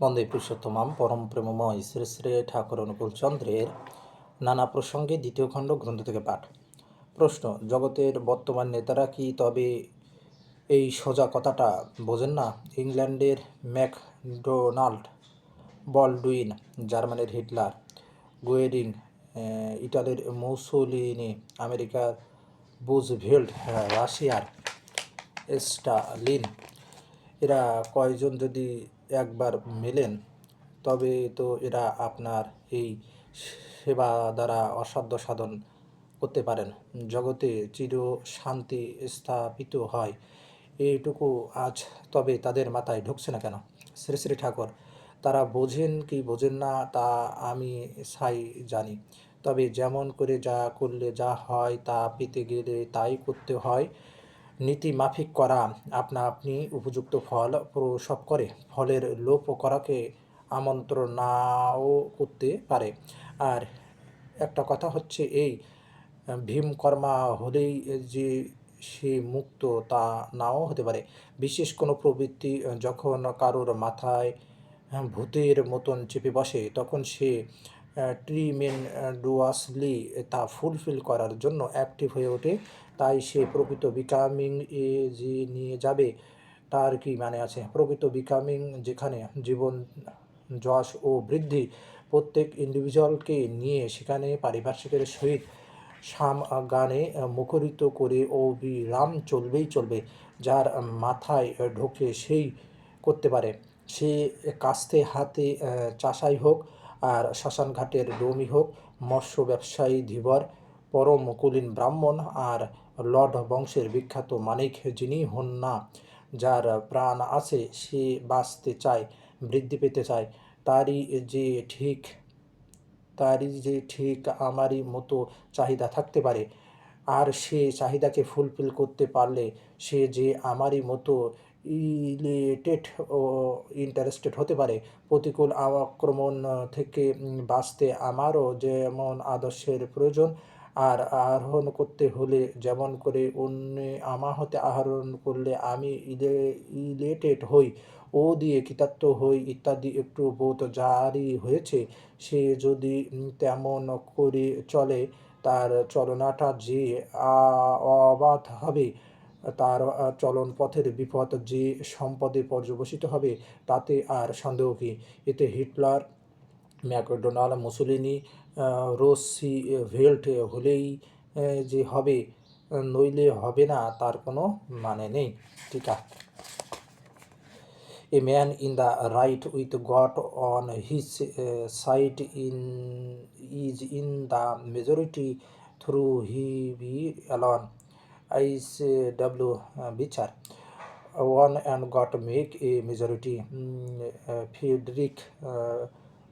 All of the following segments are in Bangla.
বন্দে পুরুষোত্তমাম পরম প্রেমময় শ্রী শ্রী ঠাকুর অনুকূল চন্দ্রের নানা প্রসঙ্গে দ্বিতীয় খণ্ড গ্রন্থ থেকে পাঠ। প্রশ্ন, জগতের বর্তমান নেতারা কি তবে এই সোজা কথাটা বোঝেন না? ইংল্যান্ডের ম্যাকডোনাল্ড, বলডুইন, জার্মানির হিটলার, গোয়েরিং ইটালির মৌসুলিনি, আমেরিকার বুজভেল্ড রাশিয়ার স্টালিন, এরা কয়জন যদি একবার মেলেন, তবে তো এরা আপনার এই সেবা দ্বারা অসাধ্য সাধন করতে পারেন। জগতে চির শান্তি স্থাপিত হয়। এইটুকু আজ তবে তাদের মাথায় ঢুকছে না কেন? শ্রী শ্রী ঠাকুর, তারা বোঝেন কি বোঝেন না তা আমি সাই জানি। তবে যেমন করে যা করলে যা হয় তা পেতে গেলে তাই করতে হয়। নীতি মাফিক করা, আপনা আপনি উপযুক্ত ফল প্রসব করে, ফলের লোপ করাকে আমন্ত্রণ নাও করতে পারে। আর একটা কথা হচ্ছে এই ভীমকর্মা হলেই যে সে মুক্ত তা নাও হতে পারে। বিশেষ কোনো প্রবৃত্তি যখন কারোর মাথায় ভূতের মতন চেপে বসে, তখন সে ট্রিমেন্ডুয়াসলি তা ফুলফিল করার জন্য অ্যাক্টিভ হয়ে ওঠে। তাই সে প্রকৃত বিকামিং এ যে নিয়ে যাবে। তার কি মানে আছে? প্রকৃত বিকামিং যেখানে জীবন যশ ও বৃদ্ধি প্রত্যেক ইন্ডিভিজুয়ালকে নিয়ে সেখানে পারিপার্শ্বিকের সহিত সাম গানে মুখরিত করে অবিরাম চলবেই চলবে। যার মাথায় ঢোকে সেই করতে পারে। সে কাস্তে হাতে চাষাই হোক আর শ্মশানঘাটের ডোমি হোক, মৎস্য ব্যবসায়ী, ধীবর, পরম কুলীন ব্রাহ্মণ আর লর্ড বংশের বিখ্যাত মানিক যিনি হন না, যার প্রাণ আছে সে বাঁচতে চায়, বৃদ্ধি পেতে চায়। তারই যে ঠিক, তারই যে ঠিক আমারই মতো চাহিদা থাকতে পারে, আর সে চাহিদাকে ফুলফিল করতে পারলে সে যে আমারই মতো ইলেটেড ও ইন্টারেস্টেড হতে পারে, প্রতিকূল আক্রমণ থেকে বাঁচতে আমারও যেমন আদর্শের প্রয়োজন আর আহরণ করতে হলে যেমন করে অন্য আমা হতে আহরণ করলে আমি ইলে, ইলেটেড হই, ও দিয়ে কৃতার্থ হই ইত্যাদি একটু বোধ জারি হয়েছে। সে যদি তেমন করে চলে, তার চলনাটা যে অবাধ হবে, তার চলন পথের বিপদ যে সম্পদে পর্যবসিত হবে, তাতে আর সন্দেহ কি? এতে Hitler MacDonald, Mussolini Roosevelt হলেই যে হবে, নইলে হবে না, তার কোনো মানে নেই। ঠিক আছে। A man in the right with got on his side in is in the majority through he be alone H W Beecher one and got make a majority Frederick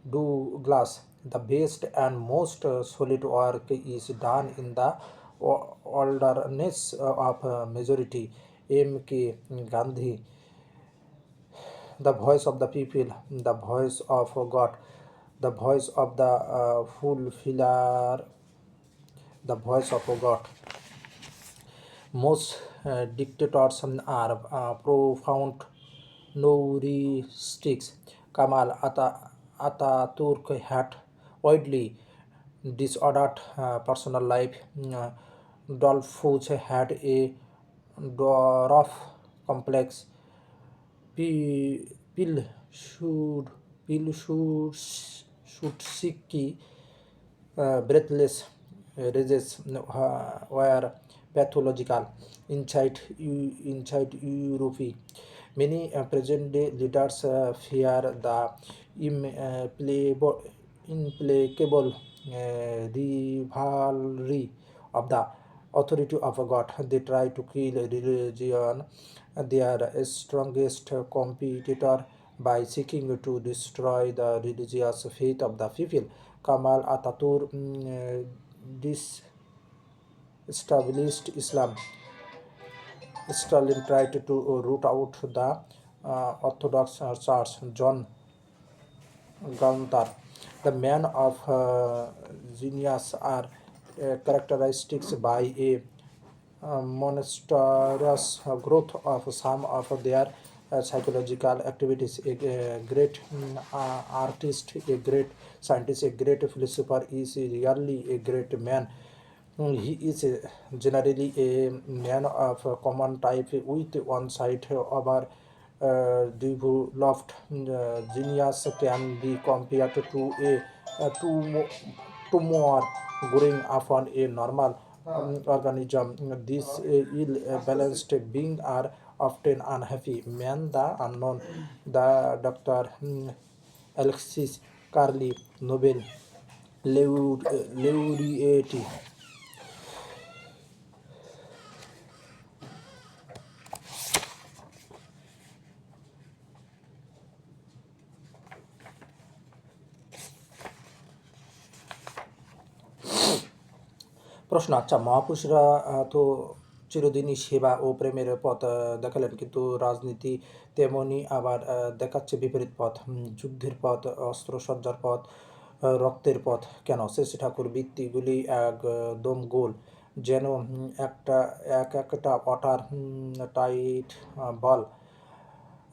Uh, Douglass. The best and most solid work is done in the wilderness of majority. M. K. Gandhi the voice of the people, the voice of God, the voice of the uh, fulfiller, the voice of God. Most uh, dictators are uh, profound neuristics. Kamal Ata- Ata, Turk, had widely disordered personal life Dollfuss had a, dwarf complex, P, Peel should Peel should shoot Seeckt breathless, rages were pathological inside inside Europe. Many uh, present-day leaders uh, fear the implacable, implacable uh, rivalry of the authority of God. They try to kill religion, their strongest competitor, by seeking to destroy the religious faith of the people. Kamal Ataturk mm, disestablished Islam. Stalin tried to root out the uh, Orthodox Church. John Gunther, the man of uh, genius, are uh, characteristics by a uh, monstrous growth of some of their uh, psychological activities. A, uh, great mm, uh, artist, a great scientist, a great philosopher is really a great man. Mm, He is uh, generally a man of a common type with one side our uh, developed uh, genius can be compared to a uh, tumor, tumor growing upon a normal um, organism. These uh, ill-balanced beings are often unhappy. Man, the unknown, the Dr. mm, Alexis Carly Nobel Laure- প্রশ্ন আচ্ছা মহাপুরুষরা তো চিরদিনই সেবা ও প্রেমের পথ দেখালেন, কিন্তু রাজনীতি তেমনি আবার দেখাচ্ছে বিপরীত পথ যুদ্ধের পথ, অস্ত্রসজ্জার পথ রক্তের পথ। কেন? শেষে ঠাকুর বৃত্তিগুলি একদম গোল। যেন একটা, এক একটা অটার টাইট বল।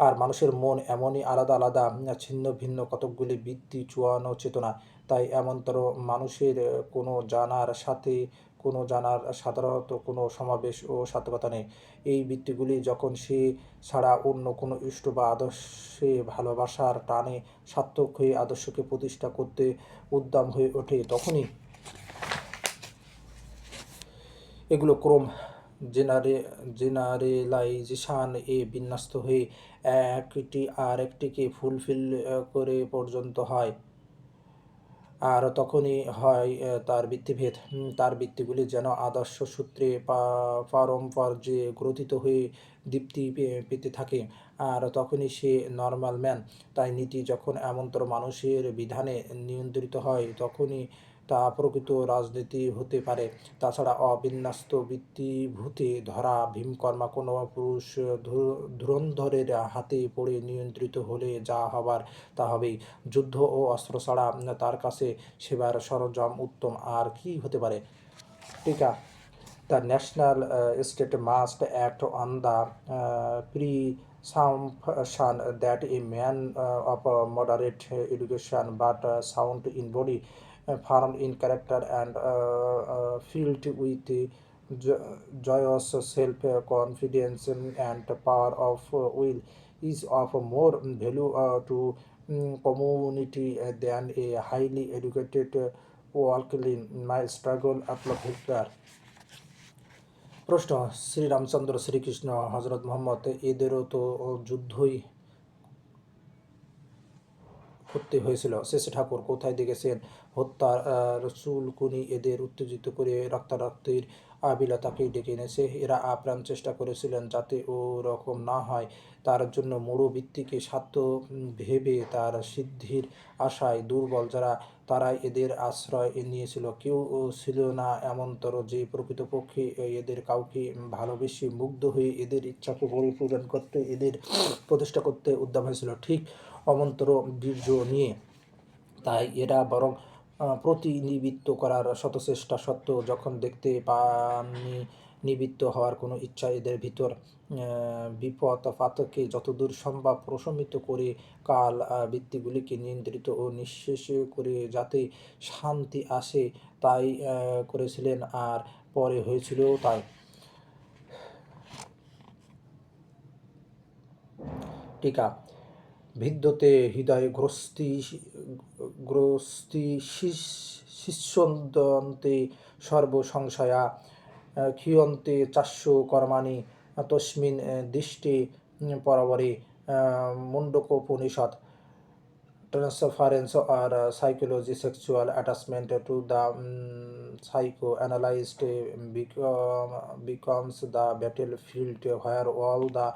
আর মানুষের মন এমনই আলাদা আলাদা ছিন্ন ভিন্ন, কতকগুলি বৃত্তি চুয়ানো চেতনা। তাই এমনতর মানুষের কোনো জানার সাথে কোনো জানার সাধারণত কোনো সমাবেশ ও সার্থকতা নেই। এই বৃত্তিগুলি যখন সে ছাড়া অন্য কোনো ইষ্ট বা আদর্শে ভালোবাসার টানে সার্থক হয়ে আদর্শকে প্রতিষ্ঠা করতে উদ্যম হয়ে ওঠে, তখনই এগুলো ক্রম জেনারে, জেনারেলাইজেশান এ বিন্যস্ত হয়ে একটি আর একটিকে ফুলফিল করে পর্যন্ত হয়। আর তখনই হয় তার ভিত্তিভেদ। তার ভিত্তিগুলি যেন আদর্শ সূত্রে পারম্পর্যে গ্রথিত হয়ে দীপ্তি পেতে থাকে। আর তখনই সে নর্মাল ম্যান তাই নীতি যখন এমনতর মানুষের বিধানে নিয়ন্ত্রিত হয়, তখনই তা প্রকৃত রাজনীতি হতে পারে। তাছাড়া অবিন্যস্ত বৃত্তিভূতে ধরা ভীমকর্মা কোনো পুরুষ ধুরন্ধরের হাতে পড়ে নিয়ন্ত্রিত হলে যা হবার তা হবেই। যুদ্ধ ও অস্ত্র ছাড়া তার কাছে সেবার সরঞ্জাম উত্তম আর কি হতে পারে? টিকা the national state must act on the man uh, of uh, moderate education but uh, sound in body, uh, firm in character, and uh, uh, filled with uh, joyous self-confidence and power of uh, will is of more value uh, to mm, community uh, than a highly educated uh. My struggle Hitler. প্রশ্ন শ্রীরামচন্দ্র শ্রীকৃষ্ণ হজরত মোহাম্মদ এদেরও তো যুদ্ধই করতে হয়েছিল। শেষে ঠাকুর কোথায় দেখেছেন? হত্যার চুলকুনি এদের উত্তেজিত করে রক্তারক্তের আবিলাতাকে ডেকে এনেছে এরা আপ্রাণ চেষ্টা করেছিলেন যাতে ও রকম না হয়। তার জন্য মূঢ় বৃত্তিকে স্বার্থ ভেবে তার সিদ্ধির আশায় দুর্বল যারা, তারাই এদের আশ্রয় নিয়েছিল। কেউ ছিল না এমনতর যে প্রকৃতপক্ষে এদের কাউকে ভালোবেসে মুগ্ধ হয়ে এদের ইচ্ছাকে পরিপূরণ করতে, এদের প্রতিষ্ঠা করতে উদ্যম হয়েছিল। ঠিক অমন্তর বীর্য নিয়ে। তাই এরা বরং প্রতিনিবৃত্ত করার শতচেষ্টা সত্ত্বেও যখন দেখতে পাননি, নিবৃত্ত হওয়ার কোনো ইচ্ছা এদের ভিতর বিপদ পাতকে যতদূর সম্ভব প্রশমিত করে কাল বৃত্তিগুলিকে নিয়ন্ত্রিত ও নিঃশেষ করে যাতে শান্তি আসে, তাই করেছিলেন আর পরে হয়েছিল তাই। টিকা ভিদ্যতে হৃদয় গ্রস্তি গ্রস্তি শিষ্যন্তে সর্বসংশয়া ক্ষিয়ন্তে চাষ্য কর্মাণি, তস্মিন দৃষ্টি পরাবরে Mundaka transference R psychology sexual attachment to the psycho analysed becomes the battlefield where all the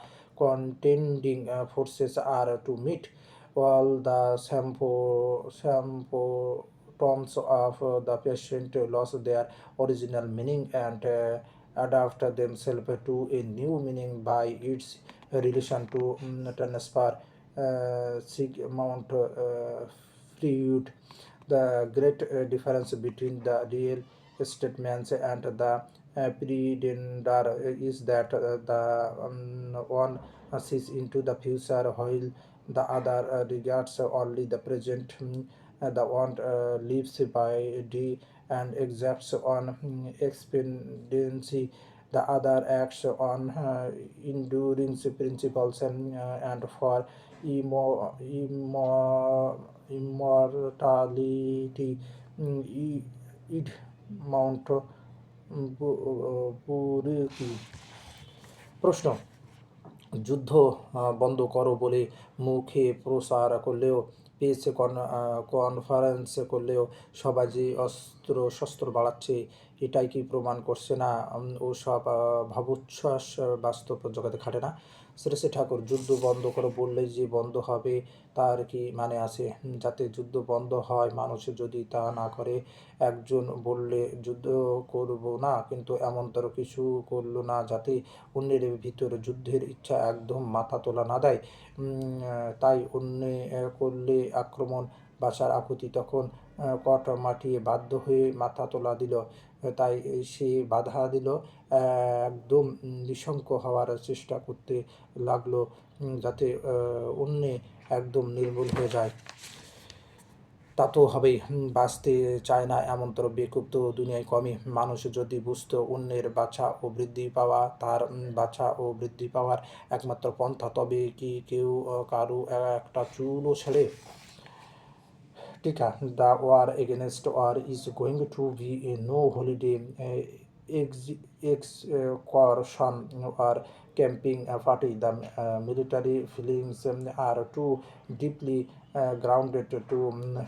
contending uh, forces are to meet while the sample sample terms of uh, the patient lost their original meaning and uh, adapt themselves to a new meaning by its relation to um, transfer uh, Sigmund uh, Freud. The great uh, difference between the real statements and the pretender is that uh, the um, one sees into the future while the other uh, regards only the present. Mm, uh, the one lives by day and exacts on mm, expediency. The other acts on uh, endurance principles and, uh, and for immo- immo- immortality. Mm, It mount পুরী প্রশ্ন, যুদ্ধ বন্ধ করো বলে মুখে প্রসার করলেও পেস কনফারেন্স করলেও সবাই যে অস্ত্র, শস্ত্র বাড়াচ্ছে, এটাই কি প্রমাণ করছে না? ও সব ভাবোচ্ছ্বাস বাস্তব জগতে খাটে না। শ্রেষ্ঠ ঠাকুর, যুদ্ধ বন্ধ করো বললেই যে বন্ধ হবে, তার কি মানে আছে? যাতে যুদ্ধ বন্ধ হয়, মানুষ যদি তা না করে, একজন বললে যুদ্ধ করব না, কিন্তু এমন এমনতর কিছু করল না, যাতে অন্যের ভিতরে যুদ্ধের ইচ্ছা একদম মাথা তোলা না দেয়। তাই অন্য করলে আক্রমণ বাসার আকুতি তখন কট মাটিয়ে বাধ্য হয়ে মাথা তোলা দিল। তাই সে বাধা দিল, একদম নিঃশঙ্ক হওয়ার চেষ্টা করতে লাগল যাতে অন্যে একদম নির্মূল হয়ে যায়। তা তো হবেই বাঁচতে চায় না এমনতর বেকুব তো দুনিয়ায় কমই মানুষ যদি বুঝতো অন্যের বাছা ও বৃদ্ধি পাওয়া তার বাছা ও বৃদ্ধি পাওয়ার একমাত্র পন্থা, তবে কি কেউ কারু একটা চুলও ছেড়ে টিকা the war against war is going to be a no holiday excursion or camping uh, party. The uh, military feelings um, are too deeply uh, grounded to um,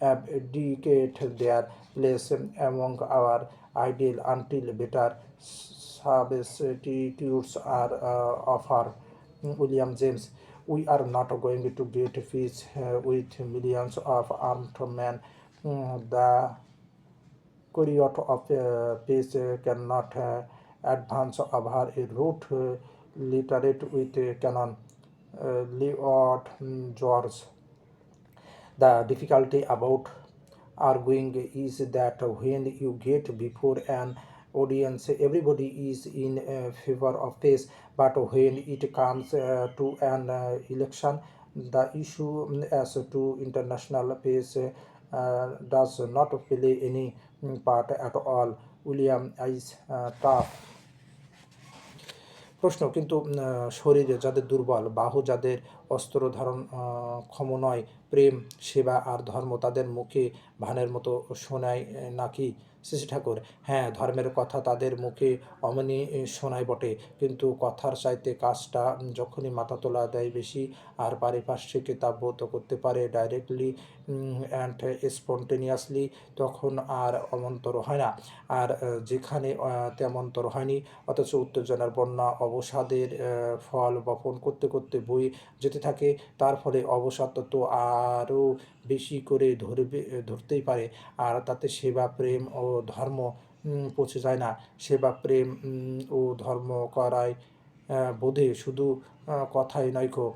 abdicate their place among our ideal until better substitutes are uh, offered. William James. We are not going to get peace uh, with millions of armed men. Mm, The chariot of peace uh, cannot uh, advance over a route littered with cannon. Uh, Leod George. The difficulty about arguing is that when you get before an audience, everybody is in uh, favor of peace, but when it comes uh, to an uh, election, the issue mm, as to international peace uh, does not play any mm, part at all. William is uh, tough. প্রশ্ন কিন্তু শরীরে যাদের দুর্বল বাহু যাদের অস্ত্র ধারণ ক্ষম নয় প্রেম সেবা আর ধর্ম তাদের মুখে ভানের মতো শোনায় নাকি শ্রী ঠাকুর। হ্যাঁ ধর্মের কথা তাদের মুখে অমনি শোনায় বটে। কিন্তু কথার চাইতে কাজটা যখনই মাথা তোলা দেয় বেশি, আর পারিপার্শ্বিকে তা করতে পারে ডাইরেক্টলি অ্যান্ড স্পন্টেনিয়াসলি তখন আর অমন্তর হয় না। আর যেখানে তেমন্তর হয়নি, অথচ উত্তেজনার বন্যা, অবসাদের ফল বপন করতে করতে বই যেতে থাকে, তার ফলে অবসাদ তো আরও বেশি করে ধরবে, ধরতেই পারে। আর তাতে সেবা, প্রেম ও ধর্ম পৌঁছে যায় না। সেবা, প্রেম ও ধর্ম করায় বোধে শুধু কথাই নয়কো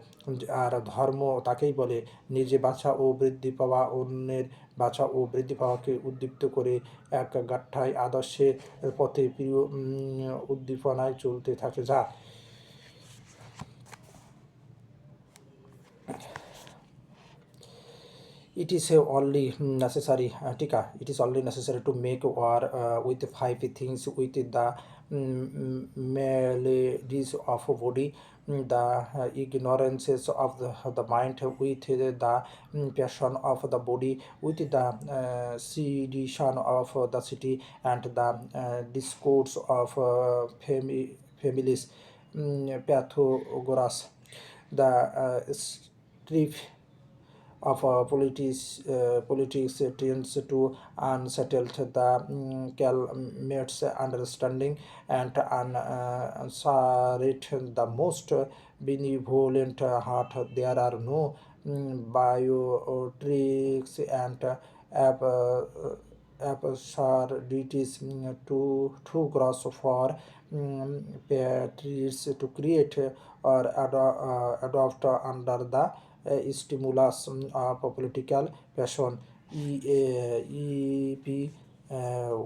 আর ধর্ম তাকেই বলে নিজে বাছা ও বৃদ্ধি পাওয়া অন্যের বাছা ও বৃদ্ধি পাওয়াকে উদ্দীপ্ত করে এক গাঠায় আদর্শের পথে প্রিয় উদ্দীপনায় চলতে থাকে। যা। Uh, only mm, necessary uh, tika it is only necessary to make war uh, with five things with maladies of body mm, the uh, ignorances of the, the mind with the mm, passion of the body with the uh, sedition of the city and the uh, discords of uh, fami- families mm, pathogoras the uh, strife of uh, politics, uh, politics tends to unsettle the um, calmates understanding and unsaturate the most benevolent heart. There are no um, biotricks and uh, ab- uh, absurdities mm, too, too gross for um, patriots to create or ado- uh, adopt under the stimulus political passion ই ইপি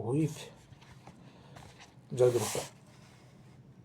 হুইফ জয়